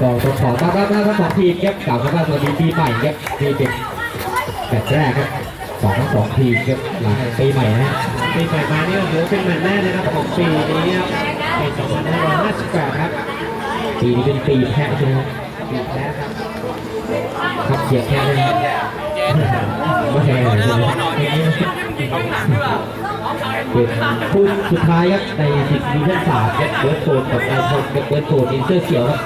ก็ต้องขอต้อนรับทั้งสองทีมครับกล่าวคำว่าสวัสดีปีใหม่ครับนี่เป็นแมตช์แรกครับสองทั้งสองทีมครับหลังปีใหม่นะปีใหม่มาเนี่ยถือว่าเป็นแมตช์แรกเลยนะครับของปีนี้ครับปี2558ครับปีนี้เป็นปีแพะใช่ไหมครับปีแรกครับครับเสียแพะเลยครับไม่แพ้เลยใช่ไหมเป็นคู่สุดท้ายครับในสิบดิวิชั่นสามเบิร์ดโฟนกับไอพอนเบิร์ดโฟนอินเสื้อเขียวครับ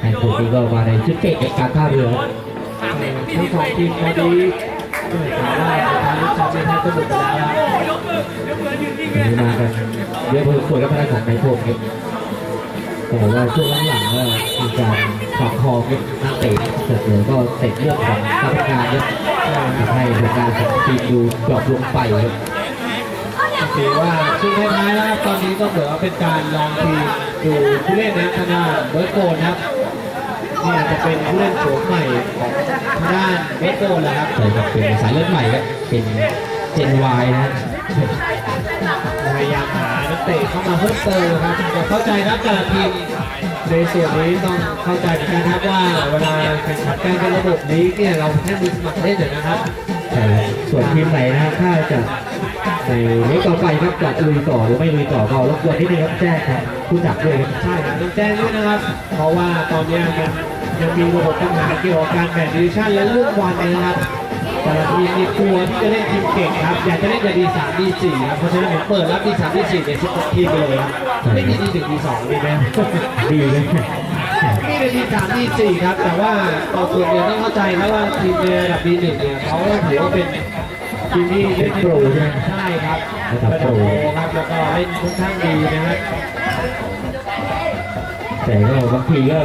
ไอพอนนี่ก็มาในชุดเก่งในการท่าเรือครับทั้งสองทีมพอดีเออถามว่าทางลูกชายเป็นทางสมุทรไปแล้วครับวันนี้มากันเยอะพอสมควรกับพนักงานในพวกนี้แต่ว่าช่วงหลังๆก็มีการขับคอกับนักเตะเสร็จเลยก็เตะเรื่องของสภาพงานครับทำให้ผลงานของทีมดูดรอปลงไปครับถือว่าช่วงท้ายๆแล้วตอนนี้ก็เหมือนว่าเป็นการลองทีมดูผู้เล่นนะทางด้านเบิร์ดโกนครับ นี่อาจจะเป็นผู้เล่นโฉมใหม่ของทางด้านเบิร์ดโกนแหละครับใช่ครับเป็นสายเลือดใหม่ครับเป็นเจนวายนะพยายามหานักเตะเข้ามาเพิ่มเติมครับแต่เข้าใจครับแต่ละทีมในส่วนนี้ต้องเข้าใจเหมือนกันครับว่าเวลาแข่งขันกันเป็นระบบนี้เนี่ยเราแค่มีสมัครเล่นเถอะนะครับใช่ครับ ส่วนทีมไหนนะครับถ้าจะ ในเล็กต่อไปครับจะลุยต่อหรือไม่ลุยต่อก็รบกวนนิดนึงครับแจ้งครับผู้จัดด้วยครับใช่ครับต้องแจ้งด้วยนะครับ เพราะว่าตอนนี้มันยังมีระบบปัญหาเกี่ยวกับการแบ่งดิวิชั่นและเรื่องวันนะครับแต่ละทีมมีกลัวที่จะเล่นทีมเก่งครับอยากจะเล่นแต่ดีสามดีสี่ครับเพราะฉะนั้นผมเปิดรับดีสามดีสี่ในชุดทีมไปเลยครับไม่มีดีหนึ่งดีสองมีไหมดีเลยมีแต่ดีสามดีสี่ครับ แต่ว่าต่อส่วนเนี่ยต้องเข้าใจครับว่าทีมในระดับดีหนึ่งเนี่ยเขาถือว่าเป็น ทีมที่เล่นโปรใช่ไหมใช่ครับระดับโปรครับแล้วก็เล่นค่อนข้างดีนะครับแต่ก็บางทีก็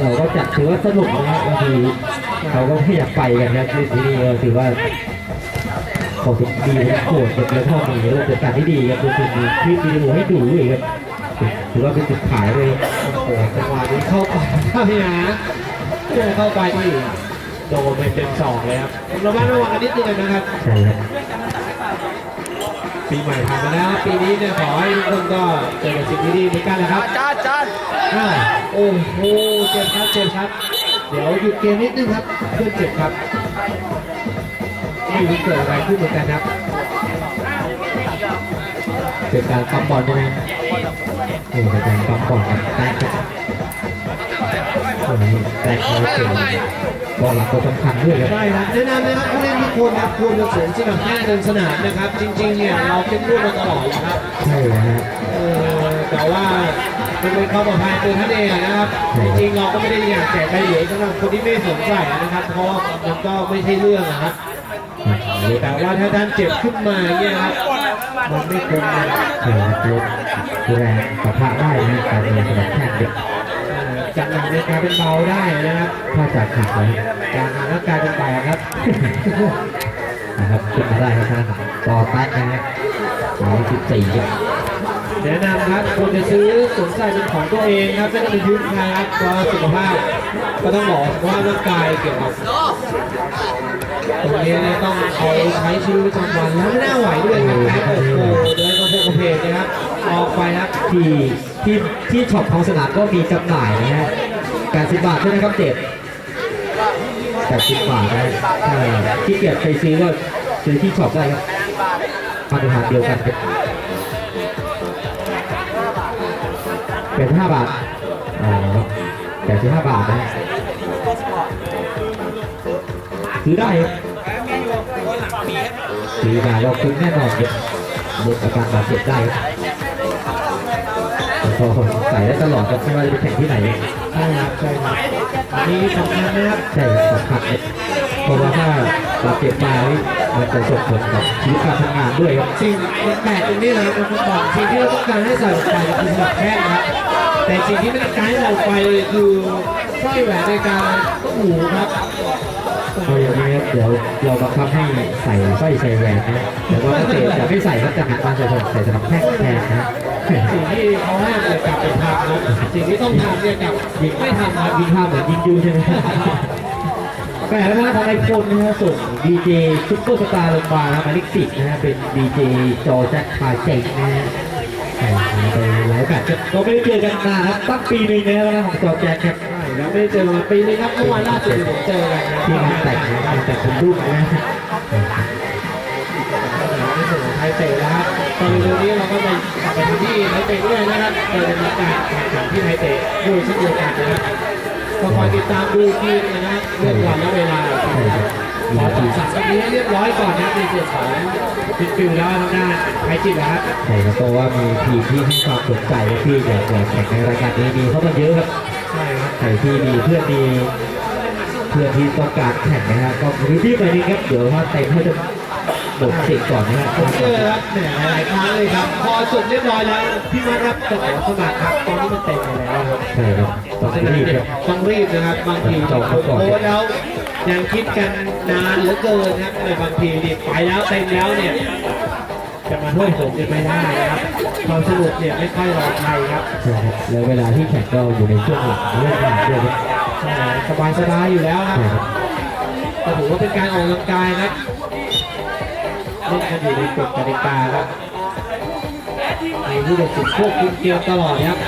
เราก็จัดถือว่าสนุกนะครับบางทีเขาก็ไม่อยากไปกันนะที่ที่นี่ก็ถือว่าขอสุดดีนะโคตรแล้วก็มีรูปจัดการที่ดีครับคือมีคลิปวิดีโอให้ดูด้วยครับถือว่าเป็นจุดขายเลยโอ้โหจังหวะนี้เข้าไปเข้าไปหาเจอเข้าไปที่ โดนไปเต็มสองเลยครับระมัดระวังกันนิดนึงนะครับ ใช่ครับปีใหม่ผ่านมาแล้วปีนี้เนี่ยขอให้ทุกคนก็เจอกับสิ่งที่ดีเหมือนกันนะครับจานจานอ้าวโอ้โหเจ็บครับเจ็บครับ เดี๋ยวหยุดเกมนิดนึงครับเพื่อนเจ็บครับไม่รู้เกิดอะไรขึ้นเหมือนกันครับเป็นการปั๊มบอลใช่ไหมโอ้เป็นการปั๊มบอลกับแตกครับ คนนี้แตกเขาเก่งบอลหลักตัวสำคัญด้วยครับ ใช่ครับแนะนำนะครับผู้เล่นทุกคนครับควรจะสวมเสื้อแบบแม่เดินสนามนะครับ จริงๆเนี่ยเราเข้มงวดมาตลอดนะครับใช่เลยฮะเออแต่ว่ามันเป็นความปลอดภัยตัวท่านเองนะครับ จริงๆเราก็ไม่ได้อยากแจกใบเหลืองสำหรับคนที่ไม่สวมใส่นะครับ เพราะมันก็ไม่ใช่เรื่องนะครับ แต่ว่าถ้าท่านเจ็บขึ้นมาเนี่ยครับมันไม่คุ้มนะใช่ครับลดแรงปะทะได้นะการเดินสลับแข้งเด็ก จากหลังเนี่ยกลายเป็นเบาได้นะครับถ้าจากขาดเลยจากหนักก็กลายเป็นแตกครับนะครับขึ้นมาได้ครับท่านต่อแตกนะฮะร้อยสิบสี่ครับ แนะนำครับควรจะซื้อสวมใส่เป็นของตัวเองครับไม่ต้องเป็นชุดใครครับเพราะสุขภาพก็ต้องบอกว่าร่างกายเกี่ยวกับตรงนี้เนี่ยต้องเอาใช้ชีวิตประจำวันแล้วไม่น่าไหวด้วยครับแพ้โอ้โหเดินกระโปรงกระเพกนะครับออกไปครับที่ที่ที่ช็อปของสนามก็มีจำหน่ายนะฮะแปดสิบาทด้วยนะครับเจ็บแปดสิบาทนะฮะถ้ที่เกียจไปซื้อก็ซื้อที่ช็อปได้ครับมาตรฐานเดียวกันครับ เป็นห้าบาทอ๋อแปดสิบห้าบาทนะฮะซื้อได้ครับซื้อมาเราคุ้มแน่นอนครับลดอาการบาดเจ็บได้ครับแล้วก็ใส่ได้ตลอดครับไม่ว่าจะไปแข่งที่ไหนใช่ครับใช่ครับอันนี้สำคัญนะครับใช่ครับสำคัญครับ เพราะว่าถ้าบาดเจ็บมานี่มันจะส่งผลกับชีวิตการทำงานด้วยครับสิ่งแปลกตรงนี้นะครับเป็นบอกสิ่งที่เราต้องการให้ใส่ออกไปคือสำหรับแพทย์นะครับแต่สิ่งที่ไม่ต้องการให้ใส่ออกไปเลยคือสร้อยแหวนในการต้มหูครับเอาอย่างนี้ครับเดี๋ยวเราบังคับให้ใส่สร้อยใส่แหวนนะแต่ว่าถ้าเตะจะไม่ใส่ก็จะหันมาใส่ใส่สำหรับแข้งแทนนะสิ่งที่เขาห้ามเนี่ยกลับไปทำนะสิ่งที่ต้องทำเนี่ยกลับยิงไม่ทำครับยิงภาพเหมือนยิงยูใช่ไหมแหมแล้วทางไอพลนะฮะส่งดีเจซุปเปอร์สตาร์ลงมานะหมายเลขสิบนะฮะเป็นดีเจจอแจ็คพาเจ๋งนะฮะใช่ไปหลายแบบก็ไม่ได้เจอกันนานครับตั้งปีหนึ่งแล้วนะของจอแจ็คครับใช่ครับไม่ได้เจอมาปีนี้ครับเมื่อวานล่าสุดที่ผมเจอกันนะที่งานแต่งงานแต่งเป็นรูปนะในส่วนของไทยเตะนะครับตอนเร็วๆนี้เราก็ไปกลับไปที่ไทยเตะด้วยนะครับเราจะมีการแข่งขันที่ไทยเตะด้วยเช่นเดียวกันนะครับ ก็คอยติดตามดูทีมนะครับเรื่องวันและเวลาขอจัดสักนี้ให้เรียบร้อยก่อนนะในส่วนของฟิฟิลแล้วทางด้านไทยจิตนะครับใช่ครับเพราะว่ามีทีมที่ให้ความสนใจและที่อยากจะแข่งในรายการนี้มีเข้ามาเยอะครับใช่ครับใครที่มีเพื่อนมีเพื่อนที่ต้องการแข่งนะฮะก็รีบๆไปนี่ครับเดี๋ยวถ้าเต็มให้จะ หมดสิทธิ์ก่อนนะฮะผมเจอครับแหมหลายครั้งเลยครับ พอจบเรียบร้อยแล้วพี่มารับจะขอสมัครครับตอนนี้มันเต็มไปแล้วครับใช่ครับต้องรีบครับต้องรีบนะครับบางทีโพสต์แล้วยังคิดกันนานเหลือเกินนะครับในบางทีนี่ไปแล้วเต็มแล้วเนี่ยจะมาช่วยผมจะไม่ได้นะครับความสนุกเนี่ยไม่ค่อยรอใครครับใช่ครับแล้วเวลาที่แข่งก็อยู่ในช่วงหลังเรื่องงานด้วยครับสบายสบายอยู่แล้วครับใช่ถือว่าเป็นการออกกำลังกายครับ เล่นกันอยู่ในกฎกติกาครับมีผู้ตัดสินควบคุมเกมตลอดครับ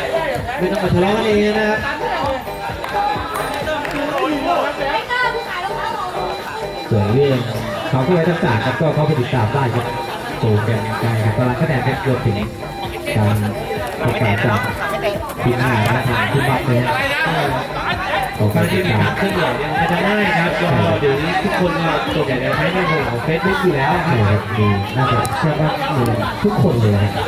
ไม่ต้องมาทะเลาะกันเองนะครับส่วนเรื่องเขาผู้ไว้ทักษะครับก็เข้าไปติดตามได้ครับโปรแกรมการครับตารางคะแนนครับรวมถึงการประกาศจากทีมงานและทางผู้บัตรเลยครับ ขอการติที่นักเคลื่อนไหวเนี่ยมันจะง่ายครับก็เดี๋ยวนี้ทุกคนเราส่วนใหญ่จะใช้ในโหมดของเฟซบุ๊กอยู่แล้วครับครับมีน่าจะเชื่อว่ามีทุกคนเลยนะครับ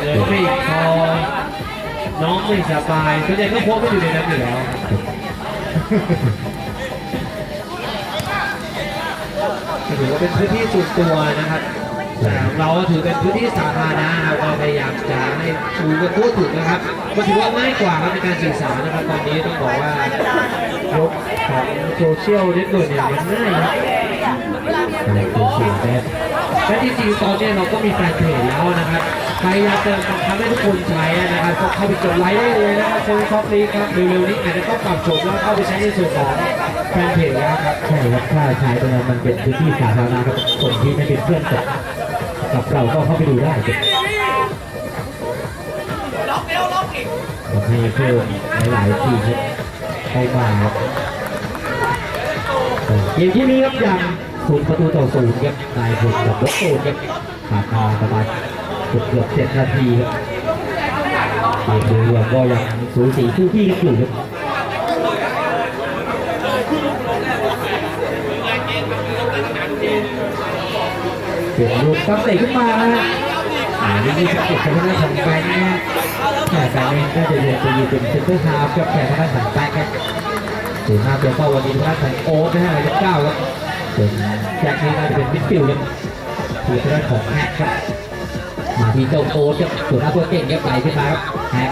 เดี๋ยวไม่พอน้องไม่สบายส่วนใหญ่ก็โพสต์ไปอยู่ในนั้นอยู่แล้วถือว่าเป็นพื้นที่ส่วนตัวนะครับ เราถือเป็นพื้นที่สาธารณะครับเราพยายามจะให้ดูกันทั่วถึงนะครับก็ถือว่าง่ายกว่าครับในการสื่อสารนะครับตอนนี้ต้องบอกว่ายกของโซเชียลเน็ตเวิร์กเนี่ยมันง่ายครับอะไรคือสิ่งแรและจริงๆตอนนี้เราก็มีแฟนเพจแล้วนะครับใครอยากจะบังคับให้ทุกคนใช้นะครับก็เข้าไปกดไลค์ได้เลยนะครับโซนท็อปนี้ครับเร็วๆนี้อาจจะต้องปรับโฉมแล้วเข้าไปใช้ในส่วนของแฟนเพจแล้วครับใช่ครับถ้าใช้ตรงนั้นมันเป็นพื้นที่สาธารณะครับคนที่ไม่เป็นเพื่อนกับ กับเราก็เข้าไปดูได้ครับทำให้เพิ่มหลายๆทีครับเข้ามาครับเกมที่นี้ครับยังศูนย์ประตูต่อศูนย์ครับนายพลกับลบโซนครับผ่านมาประมาณเกือบเกือบเจ็ดนาทีครับเกมโดยรวมก็ยังสูสีคู่ขี้กันอยู่ครับ เปลี่ยนลูกตั้งเตะขึ้นมานะฮะอ่านี่ยี่สิบเจ็ดทางด้านของแบงค์นะฮะแต่แบงค์ก็จะเดินไปอยืนเป็นเซนเตอร์ฮาล์ฟกับแข่งทางด้านของแบงค์ครับส่วนหน้าตัวเข้าวันนี้ทางด้านของโอ๊ตนะฮะหมายเลขเก้าครับส่วนแจ็คนี่น่าจะเป็นมิดฟิลด์ครับคือทางด้านของแฮกครับมาที่เจ้าโอ๊ตครับส่วนหน้าตัวเก่งครับไหลขึ้นมาครับแฮก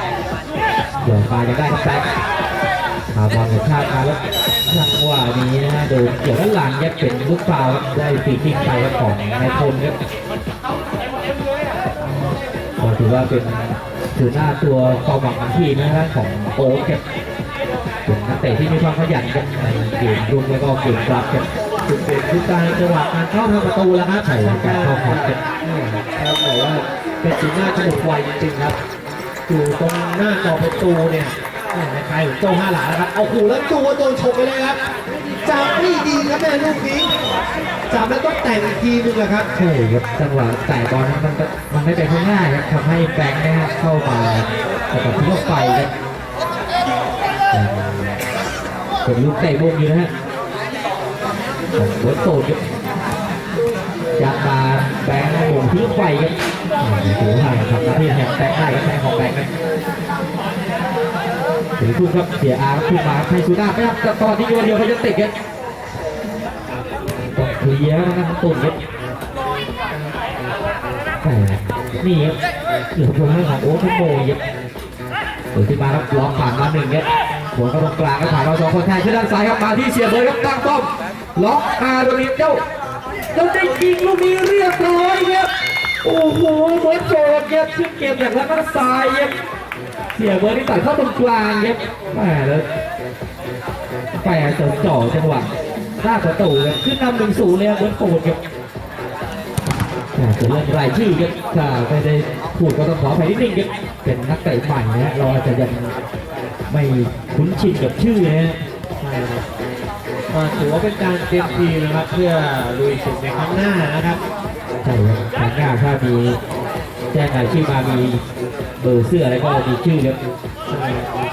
หย่อนปลายยังได้ครับแบงค์พาบอลกระชากมาแล้ว จังหวะนี้นะฮะโดนเกี่ยวด้านหลังครับเป็นลูกฟาวล์ครับได้ฟรีคิกไปครับของนายพลครับก็ถือว่าเป็นถือหน้าตัวความหวังของทีมนะฮะของโอ๊ตครับเป็นนักเตะที่มีความขยันกันในเกมรุกแล้วก็เกมรับครับจุดเด่นคือการจังหวะการเข้าทางประตูแล้วครับใช่การเข้าของครับครับบอกว่าเป็นสีหน้าขมุกไวจริงๆครับอยู่ตรงหน้าจอประตูเนี่ย แหม่ใครของโจห้าหลานะครับ เอาขู่แล้วจูโดนฉกไปเลยครับจับไม่ดีครับแม่ลูกนี้จับแล้วต้องแต่งอีกทีนึงแหละครับใช่ครับจังหวะแต่บอลนั้นมันมันไม่เป็นง่ายครับทำให้แบงค์นะฮะเข้ามาแต่กับที่รถไฟครับเป็นลูกเตะมุมอยู่นะฮะหัวโตครับยัดมาแบงค์หมุนที่รถไฟครับถือว่าทำหน้าที่แทนแบงค์ได้ครับแบงค์ของแบงค์ครับ ถึงทุ่มครับเสียอาร์ขึ้นมาให้ซูน่าไม่ครับแต่ตอนนี้โยนเดียวเขาจะติดครับต้องเคลียร์นะครับตุ่นครับแต่นี่ครับเหลือตัวให้ของโอ๊ตทุ่โมยับเปิดขึ้นมาครับล็อกผ่านมาหนึ่งครับหัวกระตรงกลางก็ผ่านมาสองคนแทนขึ้นด้านซ้ายครับมาที่เสียเบอร์ครับตั้งป้อมล็อกอาร์โดนิเจ้าเจ้าได้ยิงลูกนี้เรียบร้อยครับ โอ้โหเหมือนโจดครับซึ่งเกมจากทางด้านซ้ายครับเสียเบอร์ที่ตัดเข้าตรงกลางครับแหมแล้วแปรเสริมจ่อจังหวะหน้าประตูครับขึ้นนำหนึ่งศูนย์เลยครับเบิร์ดโฟนครับแหม่ส่วนเรื่องรายชื่อครับถ้าไม่ได้พูดก็ต้องขออภัยนิดนึงครับเป็นนักเตะใหม่นะเราอาจจะยังไม่คุ้นชินกับชื่อนะฮะใช่ครับก็ถือว่าเป็นการเตรียมทีมนะครับ เพื่อลุยศึกในครั้งหน้านะครับ ใช่ครับทางหน้าถ้ามีแจ้งรายชื่อมามีเบอร์เสื้ออะไรก็มีชื่อครับ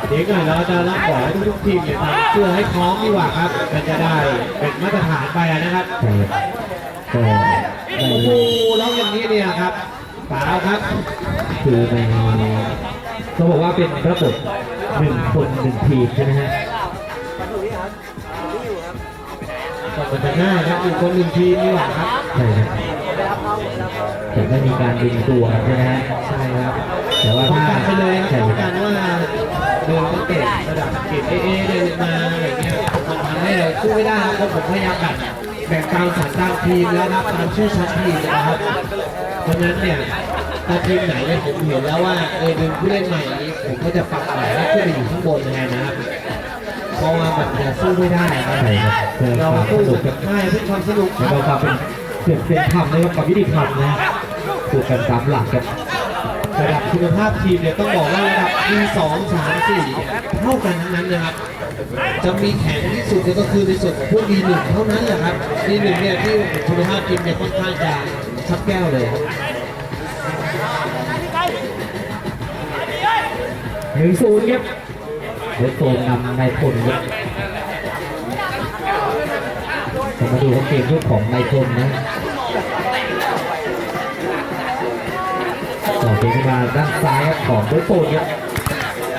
เดี๋ยวก่อนเราจะรับบอให้ทุกทีมเนี่ยทำเพื่อให้พร้อมดีกว่าครับ มันจะได้เป็นมาตรฐานไปนะครับใช่ครับก็โอ้โหแล้วอย่างนี้เนี่ยครับเปล่าครับคือในเขาบอกว่าเป็นระบบหนึ่งคนหนึ่งทีมใช่ไหมฮะมันจะง่ายครับอยู่คนหนึ่งทีมดีกว่าครับใช่ครับ แต่ไม่มีการดึงตัวใช่ไหมฮะใช่ครับแต่ว่าป้องถ้ากันไปเลยครับใช่ป้องคกัรันบว่าเดินนักเตะระดับเกรดเอเอเดินมาอะไรเงี้ยมันทำให้เราสู้ไม่ได้ครับเพราะผมพยายามแบ่งแบ่งตามสันตามทีมแล้วครับตามชื่อชั้นทีมนะครับเพราะฉะนั้นเนี่ยถ้าทีมไหนเนี่ยผมเห็นแล้วว่าเออดึงผู้เล่นใหม่นี้ผมก็จะปรับใหม่ให้ขึ้นไปอยู่ข้างบนแทนนะครับเพราะว่ามันจะสู้ไม่ได้ครับใช่ครับเพื่อเราความสู้สนุกครับใช่เพื่อความสนุกคแล้วรับก็ความเป็น เกิดเป็นธรรมนะครับความยุติธรรมนะคือกันตามหลักครับระดับคุณภาพทีมเนี่ยต้องบอกว่าระดับ D2 3 4เนี่ยเท่ากันทั้งนั้นนะครับ จะมีแข็งที่สุดเนี่ยก็คือในส่วนของพวก D1 เท่านั้นแหละครับ D1 เนี่ยที่คุณภาพทีมเนี่ยค่อนข้างจะชับแก้วเลยครับหนึ่งศูนย์ครับเดยวโซนนำนายพลครับเรามาดูว่าเกมลูกของนายพลนะ ต่อเขึ้นมาด้านซ้ายครับของเดยวโซนครับ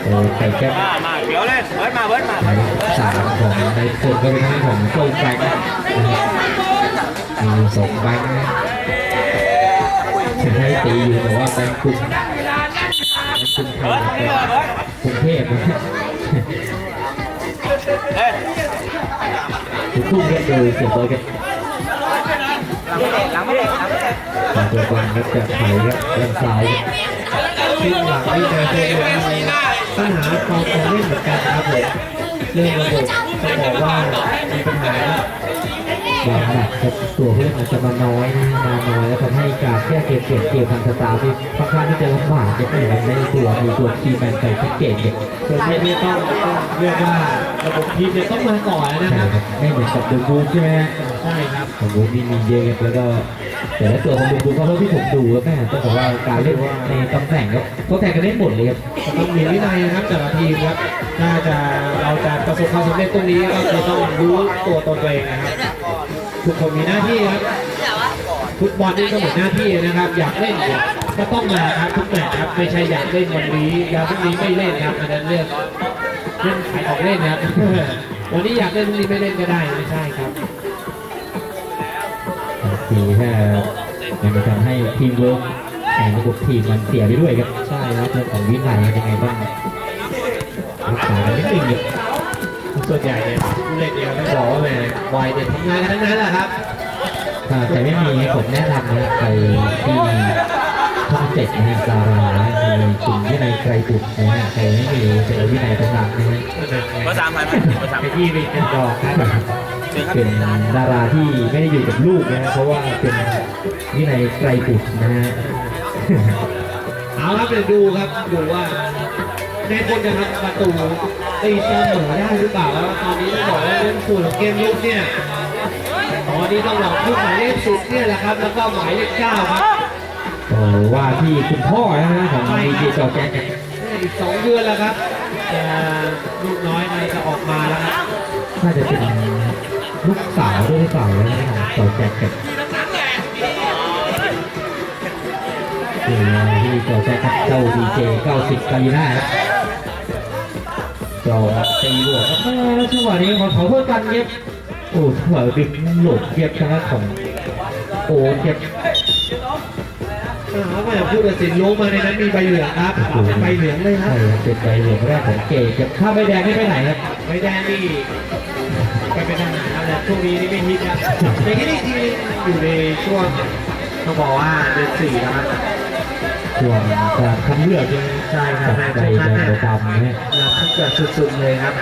โอ้ใส่แก้มมาเขียวเลยเบิร์ดมาเบิร์ดมาหมายขสามของในายพลก็เป็นทางของโซนแบงค์นะครับมีสองแบงค์นจะให้ตีอยู่แต่ว่าแบงค์คุมแบงค์คุมไทยกรุงเทพนะเฮ้ยทุกทุ่มครับโดยเสียบอยครับหลังไม่ได้ หลังไม่ได้ทางตัวกลางครับจะไถครับด้านซ้ายทีมหลังนี่จะเป็นปัญหาความคงเล่นเหมือนกันครับผมเรื่องระบบต้องบอกว่ามีปัญหาวางหนักครับตัวผู้เล่นอาจจะมาน้อยนะมาน้อยแล้วทำให้การแก้เกมเปลี่ยนเกมทางสตาร์ที่ค่อนข้างที่จะลำบากจะไม่เหมือนในตัวมีตัวคีย์แมนใส่ชัดเจนเนี่ยส่วเนทีมนี้ต้องต้องเรียกว่าระบบทีมเนี่ยต้องมาก่อนนะครับไม่เหมือนกับเดูบูใช่ไหมใช่ครับของบูนี่มีเยอะแล้วก็ แต่ละตัวของดูบูเขาเท่าที่ผมดูแล้วแม่ต้องบอกว่าการเล่นในตำแหน่งครับเขาแทนกันเล่นหมดเลยครับต้องมีวินัยนะครับแต่ละทีมครับถ้าจะเราจะประสบความสำเร็จตรงนี้ก็คือต้องรู้ตัวตนตัวเองนะครับทุกคนมีหน้าที่ครับฟุตบอลนี่ก็เหมือนหน้าที่นะครับ อยากเล่นก็ต้องมาครับทุกแมตช์ครับไม่ใช่อยากเล่นวันนี้อยากพรุ่งนี้ไม่เล่นครับอันนั้นเรื่องเรื่องขายออกเล่นนะครับวันนี้อยากเล่นพรุ่งนี้ไม่เล่นก็ได้ไม่ใช่ครับ บางทีถ้ามันจะทำให้ทีมเวิร์กในระบบทีมมันเสียไปด้วยครับ ใช่ครับเรื่องของวินัยเป็นยังไงบ้างรักษากันนิดนึงครับส่วนใหญ่เนี่ยผู้เล่นเนี่ยต้องบอกว่าแหมวัยเนี่ยทำงานกันทั้งนั้นแหละครับถ้าใครไม่มีผมแนะนำนะไปที่ช่องเจ็ดนะฮะดารานะมีคุณวินัยไกรบุตรนะฮะใครไม่มีเจอวินัยตำหนักนะฮะเบอร์สามพันไหมเบอร์สามไปที่รีเป็นดอกครับ เป็นดาราที่ไม่ได้อยู่กับลูกนะฮะเพราะว่าเป็นวินัยไกรบุตรนะฮะ เอาครับเดี๋ยวดูครับดูว่าในคนจะทำประตูตีเสมอได้หรือเปล่าแล้วตอนนี้ต้องบอกว่าเรื่องส่วนของเกมลุกเนี่ยตอนนี้ต้องบอกผู้หมายเลขสิบเนี่ยแหละครับแล้วก็หมายเลขเก้าครับโอ้ว่าที่คุณพ่อนะฮะของดีเจจอแจ๊กเนี่ยอีกสองเดือนแล้วครับจะลูกน้อยเนี่ยจะออกมาแล้วครับน่าจะเป็น ลูกสาวด้วยหรือเปล่าวนะของจอแจ๊กกับคือที่จอแจ๊คเจ้าดีเจ90กาลีน่าครับจอตีบวกครับแล้วจังหวะนี้ขอขอโทษกันเย็บโอ้จังหวะดึงหลบเย็บทางด้านของโอ้เย็บอ้าวแม่ผู้ตัดสินลงมาในนั้นมีใบเหลืองครับเป็นใบเหลืองเลยครัใช่บเป็นใบเหลืองแรกของเกมครับถ้าใบแดงนี่ไปไหนครับใบแดงนี่ไปเป็นทหารแล้ว ช่วงนี้นี่ไม่ฮิตครับอย่างนี้นี่อยู่ในช่วงต้องบอกว่าเดือนสี่นะครับช่วงการคัดเลือกยังใช่ครับใบแดงกับดำนะฮะเราขึ้นเกิดสุดๆเลยครับ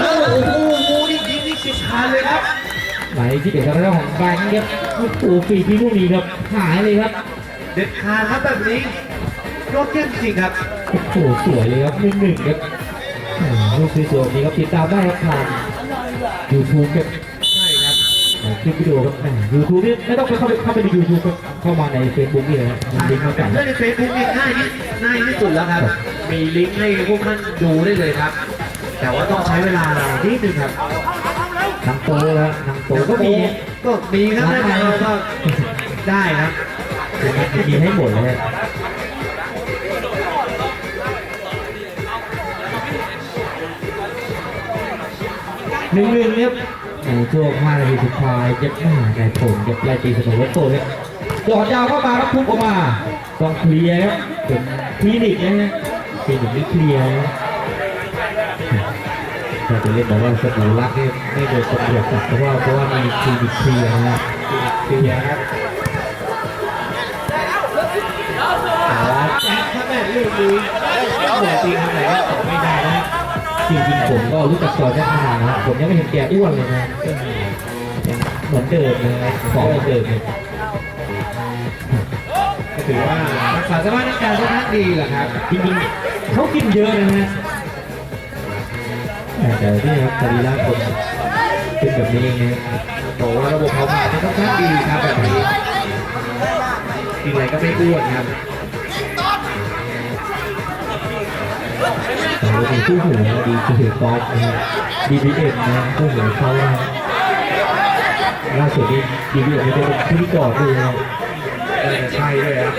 โอ้โหนี่ยิงนี่สิบคันเลยครับหมายที่เป็นทางด้านของแบงค์ครับโอ้โหฟรีที่ลูกนี้ครับหายเลยครับ เด็ดขาดครับแบบนี้ยอดเยี่ยมจริงครับโอ้โหสวยเลยครับหนึ่งหนึ่งครับอ่าลูกสวยๆนี้ครับติดตามได้ครับทาง ยูทูบครับใช่ครับคลิปวิดีโอครับยูทูบนี่ไม่ต้องไปเข้าไปเข้าไปในยูทูบครับเข้ามาในเฟซบุ๊กนี่เลยครับมีลิงก์มาใส่เล่นในเฟซบุ๊กนี่ง่ายที่ง่ายที่สุดแล้วครับ มีลิงก์ให้พวกท่านดูได้เลยครับ แต่ว่าต้องใช้เวลานิดนึงครับนางโตแล้วนางโตก็มีก็มีครับได้ไหมก็ได้ครับมีให้หมดเลย หนึ่งหนึ่งเนี่ยในช่วง5นาทีสุดท้ายเจ็บหน้าในผมเจ็บไล่ตีเสมอวัดโตเนี่ยหยอดยาวเข้ามาครับทุบออกมาต้องเคลียร์ครับเป็นคลินิกนะฮะคลินิกนี่เคลียร์นะถ้าจะเล่นบอกว่าสบู่รักนี่ไม่โดนตำรวจจับเพราะว่าเพราะว่ามีคลินิกเคลียร์นะฮะเคลียร์ครับแต่ว่าถ้าแม่ลูกนี้เหมือนจริงทำไหนก็ตอบไม่ได้นะ จริงๆผมก็รู้จักจอร์แดนมานานนะครับผมยังไม่เห็นแกอ้วนเลยนะยังเหมือนเดิมเลยนะของเหมือนเดิมเลยก็ถือว่ารักษาสภาพร่างกายค่อนข้างดีแหละครับจริงๆเขากินเยอะนะฮะแต่นี่ครับสรีระคนเป็นแบบนี้เองนะโตว่าระบบเผาผลาญนี่ค่อนข้างดีครับแบบนี้กินอะไรก็ไม่อ้วนครับ แต่ว่ามีคู่หูดีคือป๊อปนะดีบีเอ็มนะคู่หูเขาล่าสุดนี้ดีบีเอ็มจะเป็นพิธีกรด้วยนะใช่ด้วยครับ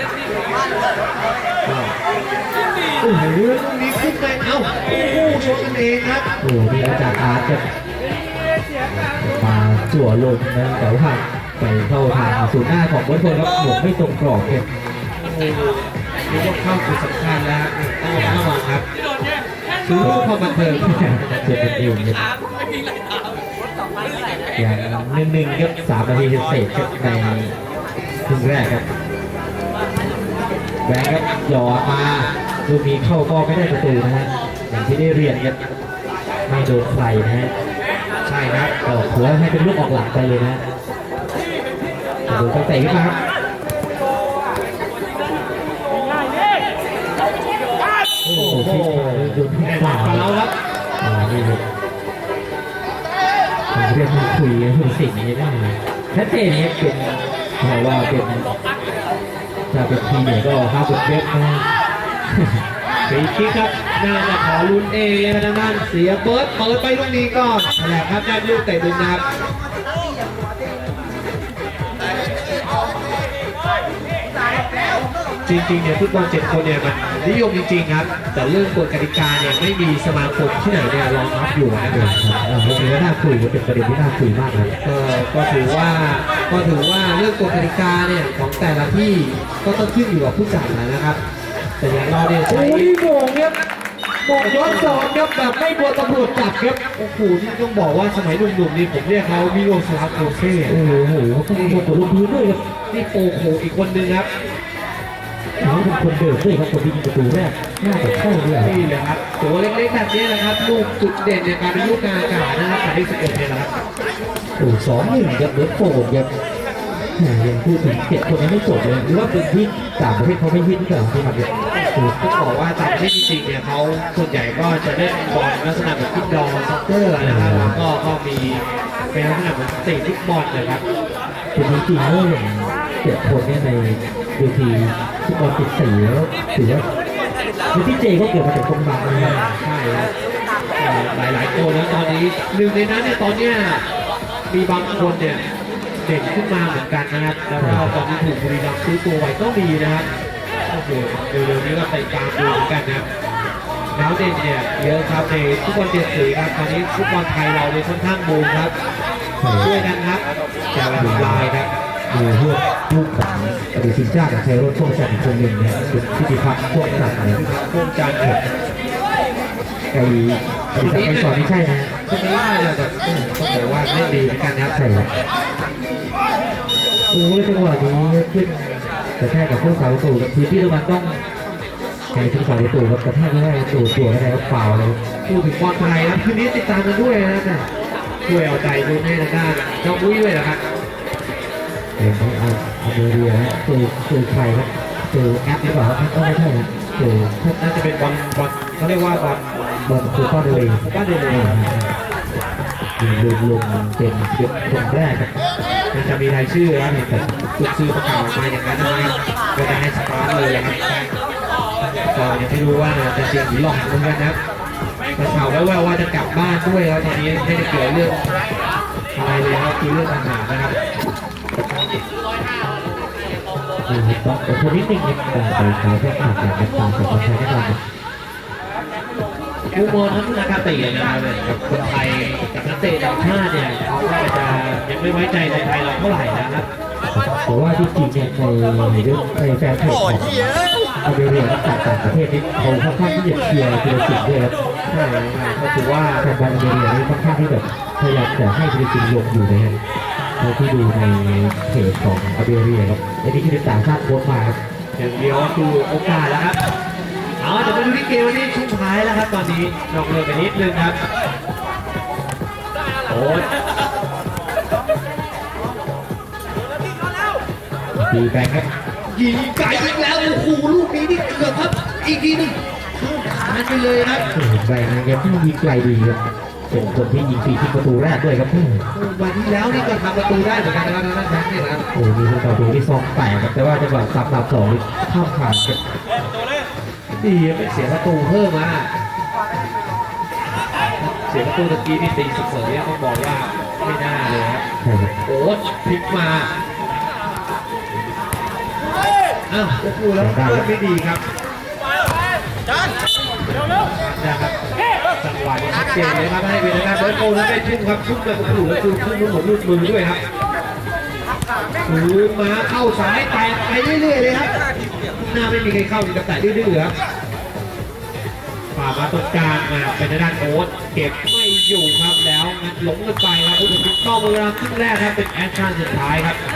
โอ้โหลูกนี้ขึ้นไปเอ้าโอ้โหชนกันเองครับโอ้โหนี่อาจารย์อาร์ตจะมาจั่วลมนะแต่ว่าไปเข้าทางศูนย์หน้าของบอลคนครับหมดไม่ตรงกรอบเนี่ยโอ้โหนี่ก็เข้าจุดสำคัญแล้วต้องระวังครับ ซื้อความบันเทิงเจ็บเป็นเอวเนี่ยอย่างหนึ่งหนึ่งครับสามนาทีเศษครับในครึ่งแรกครับแบงค์ครับหยอดมาลูกนี้เข้าก็ไม่ได้ประตูนะฮะอย่างที่ได้เรียนครับไม่โดนใครนะฮะใช่ครับก็ถือว่าให้เป็นลูกออกหลังไปเลยนะแต่ดูตั้งแต่ขึ้นมาครับโอ้โห ที่ดูที่แน่นฝ่าอนกับเราครับอ่านี่ครับเรียกมันคุยกันคือสิ่งนี้ได้เลยชัดเจนเนี่ยเป็นเพราะว่าเป็นถ้าเป็นทีเนี่ยก็ห้าสิบเว็บนะฟรีคิกครับน่าจะขอลุ้นเองเลยนะนั่นเสียเบิร์ดเปิดไปลูกนี้ก็แหละครับได้ลูกเตะมุมนะครับจริงๆเนี่ยฟุตบอลเจ็ดคนเนี่ยมัน นิยมจริงๆครับ แต่เรื่องกฎกติกาเนี่ยไม่มีสมาคมที่ไหนเนี่ยรองรับอยู่นะคเอรัอบครับอ่าผมถือว่าน่าคุยมันเป็นประเด็นที่น่าคุยมากเลยก็ก็ถือว่าก็ถือว่าเรื่องกฎกติกาเนี่ยของแต่ละที่ก็ต้องขึ้นอยู่กับผู้จัดนะครับ แต่อย่างเราเนี่ยโอ้ใช้ยโมงครับโมงย้อนสอนครับแบบไม่กลัวตำรวจจับครับโอ้โหที่ต้องบอกว่าสมัยหนุ่มๆนี่ผมเรียกเขามิโอสลาโคเซ่โอ้โหเขาเป็นคนกดลงพื้นด้วยครับนี่โปโคอีกคนนึงครับ เขาเป็นคนเดิมด้วยครับคนที่ยิงประตูแรกน่าจะเข้าด้วยนี่เลยครับตัวเล็กๆแบบนี้นะครับ ลูกจุดเด่นในการเป็นลูกกลางอากาศนะครับหมายเลขสิบเอ็ดเนี่ยนะครับโอ้สองหนึ่งครับเบิร์ดโฟร์ครับยังพูดถึงเจ็ดคนยังไม่จบเลยหรือว่าเป็นที่ต่างประเทศเขาไม่ฮิตหรือเปล่าที่มันเนี่ยต้องบอกว่าต่างประเทศจริงๆเนี่ยเขาส่วนใหญ่ก็จะเล่นบอลลักษณะแบบฟุตบอลซ็อกเกอร์นะครับแล้วก็ก็มีเป็นลักษณะเหมือนเตะฟุตบอลนะครับเป็นจริงๆแล้วอย่งเจ็ดคนเนี่ยในเวที ฟุตบอลติดสีแล้วถือว่าคือที่เจก็เกิดมาจากคนบางนะครับใช่ครับหลายหลายๆคนแล้วตอนนี้หนึ่งในนั้นเนี่ยตอนเนี้ยมีบางคนเนี่ยเด่นขึ้นมาเหมือนกันนะครับแล้วก็ตอนนี้ถูกบุรีรัมย์ซื้อตัวไว้ก็มีนะครับโอ้โหเร็วๆนี้ก็ติดตามดูเหมือนกันนะครับดาวเด่นเนี่ยเยอะครับในฟุตบอลเจ็ดสีครับตอนนี้ฟุตบอลไทยเราเนี่ยค่อนข้างบูมครับช่วยกันครับแต่ละลายครับดูพวกลูก ของอทีมชาติของไทยรถช่วงสันคนหนึ่งเนี่ยคุณพิธิพัฒน์พวกสัตว์เนี่ยพวกจันทร์ครับไอ้ไอ้สัตว์ไอ้สอนไม่ใช่นะคนนี้น่าจะแบบต้องบอกว่าเล่นดีเหมือนกันนะครับใช่ครับโอ้ยจังหวะนี้ขึ้นกระแทกกับผู้สาวประตูกับทีมที่เรามันต้องให้ผู้สาวประตูครับกระแทกไม่ได้ตัวตัวไม่ได้ครับฟาเลยพูดถึงบอลไทยนะคืนนี้ติดตามกันด้วยนะเนี่ยช่วยเอาใจดูให้ทางด้านน้องมุ้ยด้วยนะครับเห็นไหมเอา เอาเบอร์เรียนะตัวตัวใครครับตัวแอปหรือเปล่าครับไม่ใช่นะเออน่าจะเป็นบอลบอลเขาเรียกว่าบอลบอลคูป้าเดลีบ้าเดลยิงลงลงเป็นเด็กคนแรกครับมันจะมีรายชื่อครับเห็นแต่กุญซื้อประกาศออกมาอย่างนั้นนะครับก็จะให้สตาร์ทเลยนะครับก็ยังไม่รู้ว่าจะจริงหรือหลอกเหมือนกันนะครับแต่ข่าวแว่วว่าจะกลับบ้านด้วยครับตอนนี้ไม่ได้เกี่ยวเรื่องอะไรเลยครับคือเรื่องอาหารนะครับ นี่ต้องอดทนนิดนึงครับการไปขายแค่ขาดอย่างนักตามของคนไทยแน่นอนครับกูมองทัศนคตินะครับกับคนไทยกับนักเตะต่างชาติเนี่ยเขาก็จะยังไม่ไว้ใจในไทยเราเท่าไหร่นะครับแต่ว่าที่จริงเนี่ยในเรื่องในแฟนเพจของอเมริกาต่างประเทศนี่เขาค่อนข้างที่จะเชียร์ฟิลิปปินส์ด้วยครับใช่ครับก็ถือว่าแฟนบอลอเมริกานี่ค่อนข้างที่แบบพยายามจะให้ฟิลิปปินส์ลงอยู่นะครับ เท่าที่ดูในเพจของอเมริกาครับอันนี้คือต่างชาติโพสต์มาครับอย่างเดียวก็คือโอกาสแล้วครับ เอาจะไปดูที่เกมวันนี้ช่วงท้ายแล้วครับ ตอนนี้ลองเลยไปนิดนึงครับโอ้ยดีแบงค์ครับยิงไกลอีกแล้วโอ้โหลูกนี้นี่เกือบครับ อีกทีหนึงเข้าขาไปเลยครับแบงค์นะครับที่ยิงไกลดีครับ เป็นคนที่ยิงฟรีที่ประตูแรกด้วยครับโอ้วันที่แล้วนี่ก็ทำประตูได้เหมือนกันนะครับทางด้านแบงค์เนี่ยนะครับโอ้มีคนต่อตัวที่ซองแตกครับแต่ว่าจังหวะสับสับสองนี่ข้ามผ่านครับดีไม่เสียประตูเพิ่มมาเสียประตูตะกี้นี่ตีเสมอเนี่ยต้องบอกว่าไม่น่าเลยครับใช่ครับโอ้ยพลิกมาอ้าวโอ้โหแล้วเริ่มไม่ดีครับนะครับจัง หวะนี้ชัดเจนเลยครับให้เป็นทางด้านเบิร์ดโกแล้วได้ชุ่มครับชุ่มแบบโอ้แล้วคือชุ่มทั้งหมดลูกมือด้วยครับถือมาเข้าสายแตะไปเรื่อยๆเลยครับหน้าไม่มีใครเข้ามีแต่แตะดื้อๆครับฝ่ามาตรงกลางมาเป็นด้านโอ๊ตเก็บไม่อยู่ครับแล้วงัดหลงกันไปครับผู้ตัดสินต้องเวลาครึ่งแรกครับเป็นแอคชั่นสุดท้ายครับ